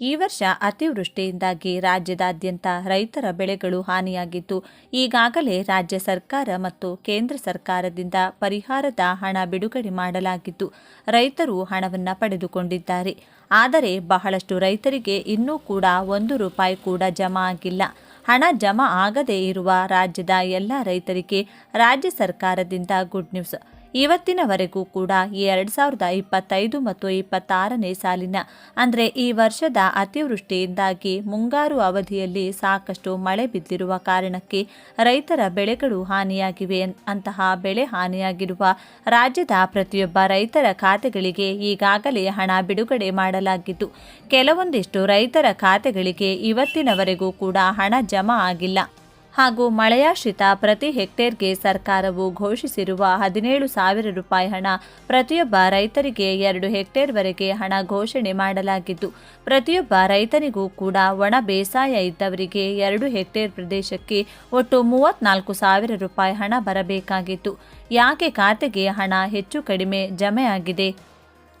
ಈ ವರ್ಷ ಅತಿವೃಷ್ಟಿಯಿಂದಾಗಿ ರಾಜ್ಯದಾದ್ಯಂತ ರೈತರ ಬೆಳೆಗಳು ಹಾನಿಯಾಗಿದ್ದು, ಈಗಾಗಲೇ ರಾಜ್ಯ ಸರ್ಕಾರ ಮತ್ತು ಕೇಂದ್ರ ಸರ್ಕಾರದಿಂದ ಪರಿಹಾರದ ಹಣ ಬಿಡುಗಡೆ ಮಾಡಲಾಗಿದ್ದು, ರೈತರು ಹಣವನ್ನು ಪಡೆದುಕೊಂಡಿದ್ದಾರೆ. ಆದರೆ ಬಹಳಷ್ಟು ರೈತರಿಗೆ ಇನ್ನೂ ಕೂಡ ಒಂದು ರೂಪಾಯಿ ಕೂಡ ಜಮಾ ಆಗಿಲ್ಲ. ಹಣ ಜಮಾ ಆಗದೇ ಇರುವ ರಾಜ್ಯದ ಎಲ್ಲ ರೈತರಿಗೆ ರಾಜ್ಯ ಸರ್ಕಾರದಿಂದ ಗುಡ್ ನ್ಯೂಸ್. ಇವತ್ತಿನವರೆಗೂ ಕೂಡ ಎರಡು ಸಾವಿರದ ಇಪ್ಪತ್ತೈದು ಮತ್ತು ಇಪ್ಪತ್ತಾರನೇ ಸಾಲಿನ, ಅಂದರೆ ಈ ವರ್ಷದ ಅತಿವೃಷ್ಟಿಯಿಂದಾಗಿ ಮುಂಗಾರು ಅವಧಿಯಲ್ಲಿ ಸಾಕಷ್ಟು ಮಳೆ ಬಿದ್ದಿರುವ ಕಾರಣಕ್ಕೆ ರೈತರ ಬೆಳೆಗಳು ಹಾನಿಯಾಗಿವೆ ಅಂತಹ ಬೆಳೆ ಹಾನಿಯಾಗಿರುವ ರಾಜ್ಯದ ಪ್ರತಿಯೊಬ್ಬ ರೈತರ ಖಾತೆಗಳಿಗೆ ಈಗಾಗಲೇ ಹಣ ಬಿಡುಗಡೆ ಮಾಡಲಾಗಿದ್ದು, ಕೆಲವೊಂದಿಷ್ಟು ರೈತರ ಖಾತೆಗಳಿಗೆ ಇವತ್ತಿನವರೆಗೂ ಕೂಡ ಹಣ ಜಮಾ ಆಗಿಲ್ಲ. ಹಾಗೂ ಮಳೆಯಾಶ್ರಿತ ಪ್ರತಿ ಹೆಕ್ಟೇರ್ಗೆ ಸರ್ಕಾರವು ಘೋಷಿಸಿರುವ ಹದಿನೇಳು ಸಾವಿರ ರೂಪಾಯಿ ಹಣ ಪ್ರತಿಯೊಬ್ಬ ರೈತರಿಗೆ ಎರಡು ಹೆಕ್ಟೇರ್ವರೆಗೆ ಹಣ ಘೋಷಣೆ ಮಾಡಲಾಗಿದ್ದು, ಪ್ರತಿಯೊಬ್ಬ ರೈತನಿಗೂ ಕೂಡ ಒಣ ಬೇಸಾಯ ಇದ್ದವರಿಗೆ ಎರಡು ಹೆಕ್ಟೇರ್ ಪ್ರದೇಶಕ್ಕೆ ಒಟ್ಟು ಮೂವತ್ನಾಲ್ಕು ಸಾವಿರ ರೂಪಾಯಿ ಹಣ ಬರಬೇಕಾಗಿತ್ತು. ಯಾಕೆ ಖಾತೆಗೆ ಹಣ ಹೆಚ್ಚು ಕಡಿಮೆ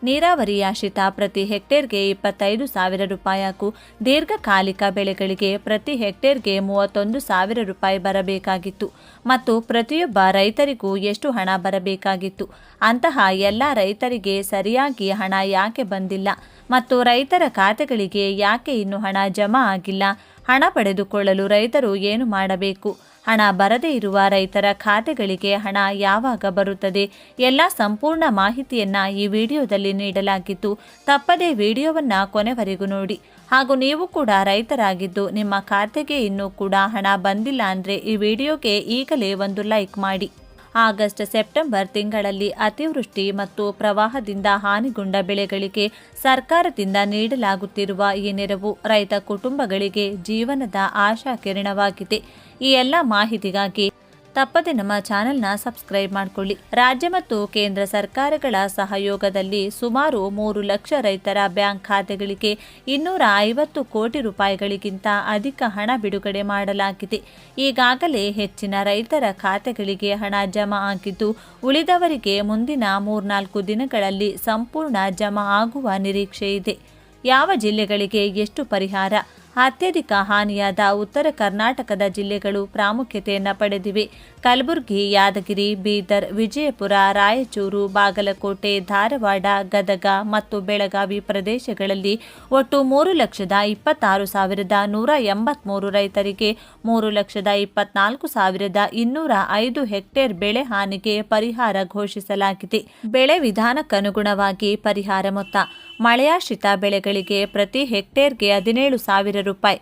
ಜಮೆಯಾಗಿದೆ ನೀರಾವರಿಯಾಶ್ರಿತ ಪ್ರತಿ ಹೆಕ್ಟೇರ್ಗೆ ಇಪ್ಪತ್ತೈದು ಸಾವಿರ ರೂಪಾಯಿಗೂ ದೀರ್ಘಕಾಲಿಕ ಬೆಳೆಗಳಿಗೆ ಪ್ರತಿ ಹೆಕ್ಟೇರ್ಗೆ ಮೂವತ್ತೊಂದು ಸಾವಿರ ರೂಪಾಯಿ ಬರಬೇಕಾಗಿತ್ತು. ಮತ್ತು ಪ್ರತಿಯೊಬ್ಬ ರೈತರಿಗೂ ಎಷ್ಟು ಹಣ ಬರಬೇಕಾಗಿತ್ತು? ಅಂತಹ ಎಲ್ಲ ರೈತರಿಗೆ ಸರಿಯಾಗಿ ಹಣ ಯಾಕೆ ಬಂದಿಲ್ಲ? ಮತ್ತು ರೈತರ ಖಾತೆಗಳಿಗೆ ಯಾಕೆ ಇನ್ನೂ ಹಣ ಜಮಾ ಆಗಿಲ್ಲ? ಹಣ ಪಡೆದುಕೊಳ್ಳಲು ರೈತರು ಏನು ಮಾಡಬೇಕು? ಹಣ ಬರದೇ ಇರುವ ರೈತರ ಖಾತೆಗಳಿಗೆ ಹಣ ಯಾವಾಗ ಬರುತ್ತದೆ? ಎಲ್ಲ ಸಂಪೂರ್ಣ ಮಾಹಿತಿಯನ್ನ ಈ ವಿಡಿಯೋದಲ್ಲಿ ನೀಡಲಾಗಿದ್ದು, ತಪ್ಪದೇ ವಿಡಿಯೋವನ್ನ ಕೊನೆವರೆಗೂ ನೋಡಿ. ಹಾಗೂ ನೀವು ಕೂಡ ರೈತರಾಗಿದ್ದು, ನಿಮ್ಮ ಖಾತೆಗೆ ಇನ್ನೂ ಕೂಡ ಹಣ ಬಂದಿಲ್ಲ ಅಂದರೆ ಈ ವಿಡಿಯೋಗೆ ಈಗಲೇ ಒಂದು ಲೈಕ್ ಮಾಡಿ. ಆಗಸ್ಟ್ ಸೆಪ್ಟೆಂಬರ್ ತಿಂಗಳಲ್ಲಿ ಅತಿವೃಷ್ಟಿ ಮತ್ತು ಪ್ರವಾಹದಿಂದ ಹಾನಿಗೊಂಡ ಬೆಳೆಗಳಿಗೆ ಸರ್ಕಾರದಿಂದ ನೀಡಲಾಗುತ್ತಿರುವ ಈ ನೆರವು ರೈತ ಕುಟುಂಬಗಳಿಗೆ ಜೀವನದ ಆಶಾಕಿರಣವಾಗಿದೆ. ಈ ಎಲ್ಲ ಮಾಹಿತಿಗಾಗಿ ತಪ್ಪದೆ ನಮ್ಮ ಚಾನೆಲ್ನ ಸಬ್ಸ್ಕ್ರೈಬ್ ಮಾಡಿಕೊಳ್ಳಿ. ರಾಜ್ಯ ಮತ್ತು ಕೇಂದ್ರ ಸರ್ಕಾರಗಳ ಸಹಯೋಗದಲ್ಲಿ ಸುಮಾರು ಮೂರು ಲಕ್ಷ ರೈತರ ಬ್ಯಾಂಕ್ ಖಾತೆಗಳಿಗೆ ಇನ್ನೂರ ಐವತ್ತು ಕೋಟಿ ರೂಪಾಯಿಗಳಿಗಿಂತ ಅಧಿಕ ಹಣ ಬಿಡುಗಡೆ ಮಾಡಲಾಗಿದೆ. ಈಗಾಗಲೇ ಹೆಚ್ಚಿನ ರೈತರ ಖಾತೆಗಳಿಗೆ ಹಣ ಜಮಾ ಆಗಿದ್ದು, ಉಳಿದವರಿಗೆ ಮುಂದಿನ ಮೂರ್ನಾಲ್ಕು ದಿನಗಳಲ್ಲಿ ಸಂಪೂರ್ಣ ಜಮಾ ಆಗುವ ನಿರೀಕ್ಷೆ ಇದೆ ಯಾವ ಜಿಲ್ಲೆಗಳಿಗೆ ಎಷ್ಟು ಪರಿಹಾರ? ಅತ್ಯಧಿಕ ಹಾನಿಯಾದ ಉತ್ತರ ಕರ್ನಾಟಕದ ಜಿಲ್ಲೆಗಳು ಪ್ರಾಮುಖ್ಯತೆಯನ್ನು ಪಡೆದಿವೆ. ಕಲಬುರಗಿ, ಯಾದಗಿರಿ, ಬೀದರ್, ವಿಜಯಪುರ, ರಾಯಚೂರು, ಬಾಗಲಕೋಟೆ, ಧಾರವಾಡ, ಗದಗ ಮತ್ತು ಬೆಳಗಾವಿ ಪ್ರದೇಶಗಳಲ್ಲಿ ಒಟ್ಟು ಮೂರು ಲಕ್ಷದ ಇಪ್ಪತ್ತಾರು ಸಾವಿರದ ನೂರ ಎಂಬತ್ಮೂರು ರೈತರಿಗೆ ಮೂರು ಲಕ್ಷದ ಇಪ್ಪತ್ನಾಲ್ಕು ಸಾವಿರದ ಇನ್ನೂರ ಐದು ಹೆಕ್ಟೇರ್ ಬೆಳೆ ಹಾನಿಗೆ ಪರಿಹಾರ ಘೋಷಿಸಲಾಗಿದೆ. ಬೆಳೆ ವಿಧಾನಕ್ಕನುಗುಣವಾಗಿ ಪರಿಹಾರ ಮೊತ್ತ. ಮಳೆಯಾಶ್ರಿತ ಬೆಳೆಗಳಿಗೆ ಪ್ರತಿ ಹೆಕ್ಟೇರ್ಗೆ ಹದಿನೇಳು ಸಾವಿರ ರೂಪಾಯಿ.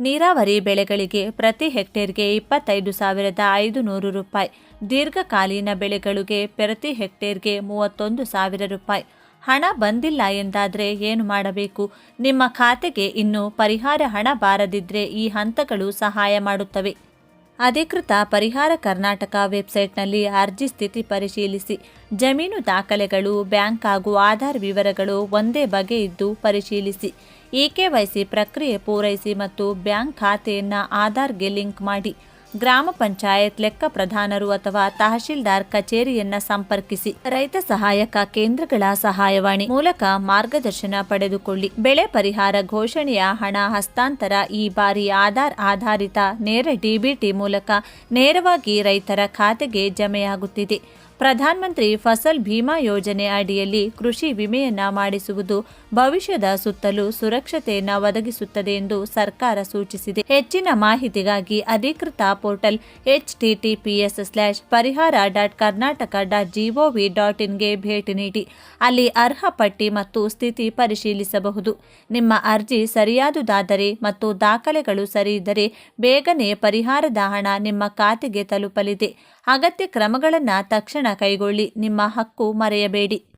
ನೀರಾವರಿ ಬೆಳೆಗಳಿಗೆ ಪ್ರತಿ ಹೆಕ್ಟೇರ್ಗೆ ಇಪ್ಪತ್ತೈದು ಸಾವಿರದ ಐದು ನೂರು ರೂಪಾಯಿ. ದೀರ್ಘಕಾಲೀನ ಬೆಳೆಗಳಿಗೆ ಪ್ರತಿ ಹೆಕ್ಟೇರ್ಗೆ ಮೂವತ್ತೊಂದು ಸಾವಿರ ರೂಪಾಯಿ. ಹಣ ಬಂದಿಲ್ಲ ಎಂದಾದರೆ ಏನು ಮಾಡಬೇಕು? ನಿಮ್ಮ ಖಾತೆಗೆ ಇನ್ನೂ ಪರಿಹಾರ ಹಣ ಬಾರದಿದ್ದರೆ ಈ ಹಂತಗಳು ಸಹಾಯ ಮಾಡುತ್ತವೆ. ಅಧಿಕೃತ ಪರಿಹಾರ ಕರ್ನಾಟಕ ವೆಬ್ಸೈಟ್ನಲ್ಲಿ ಅರ್ಜಿ ಸ್ಥಿತಿ ಪರಿಶೀಲಿಸಿ. ಜಮೀನು ದಾಖಲೆಗಳು, ಬ್ಯಾಂಕ್ ಹಾಗೂ ಆಧಾರ್ ವಿವರಗಳು ಒಂದೇ ಬಗೆ ಇದ್ದು ಪರಿಶೀಲಿಸಿ. ಇಕೆವೈಸಿ ಪ್ರಕ್ರಿಯೆ ಪೂರೈಸಿ ಮತ್ತು ಬ್ಯಾಂಕ್ ಖಾತೆಯನ್ನು ಆಧಾರ್ಗೆ ಲಿಂಕ್ ಮಾಡಿ. ಗ್ರಾಮ ಪಂಚಾಯತ್ ಲೆಕ್ಕ ಪ್ರಧಾನರು ಅಥವಾ ತಹಶೀಲ್ದಾರ್ ಕಚೇರಿಯನ್ನ ಸಂಪರ್ಕಿಸಿ. ರೈತ ಸಹಾಯಕ ಕೇಂದ್ರಗಳ ಸಹಾಯವಾಣಿ ಮೂಲಕ ಮಾರ್ಗದರ್ಶನ ಪಡೆದುಕೊಳ್ಳಿ. ಬೆಳೆ ಪರಿಹಾರ ಘೋಷಣೆಯ ಹಣ ಹಸ್ತಾಂತರ ಈ ಬಾರಿ ಆಧಾರ್ ಆಧಾರಿತ ನೇರ ಡಿಬಿಟಿ ಮೂಲಕ ನೇರವಾಗಿ ರೈತರ ಖಾತೆಗೆ ಜಮೆಯಾಗುತ್ತಿದೆ. ಪ್ರಧಾನಮಂತ್ರಿ ಫಸಲ್ ಭೀಮಾ ಯೋಜನೆ ಅಡಿಯಲ್ಲಿ ಕೃಷಿ ವಿಮೆಯನ್ನ ಮಾಡಿಸುವುದು ಭವಿಷ್ಯದ ಸುತ್ತಲೂ ಸುರಕ್ಷತೆಯನ್ನ ಒದಗಿಸುತ್ತದೆ ಎಂದು ಸರ್ಕಾರ ಸೂಚಿಸಿದೆ. ಹೆಚ್ಚಿನ ಮಾಹಿತಿಗಾಗಿ ಅಧಿಕೃತ portal H TTPS slash Parihara dot Karnataka dot GOV dot ಇನ್ಗೆ ಭೇಟಿ ನೀಡಿ. ಅಲ್ಲಿ ಅರ್ಹ ಪಟ್ಟಿ ಮತ್ತು ಸ್ಥಿತಿ ಪರಿಶೀಲಿಸಬಹುದು. ನಿಮ್ಮ ಅರ್ಜಿ ಸರಿಯಾದುದಾದರೆ ಮತ್ತು ದಾಖಲೆಗಳು ಸರಿಯಿದ್ದರೆ ಬೇಗನೆ ಪರಿಹಾರದ ಹಣ ನಿಮ್ಮ ಖಾತೆಗೆ ತಲುಪಲಿದೆ. ಅಗತ್ಯ ಕ್ರಮಗಳನ್ನು ತಕ್ಷಣ ಕೈಗೊಳ್ಳಿ ನಿಮ್ಮ ಹಕ್ಕು ಮರೆಯಬೇಡಿ.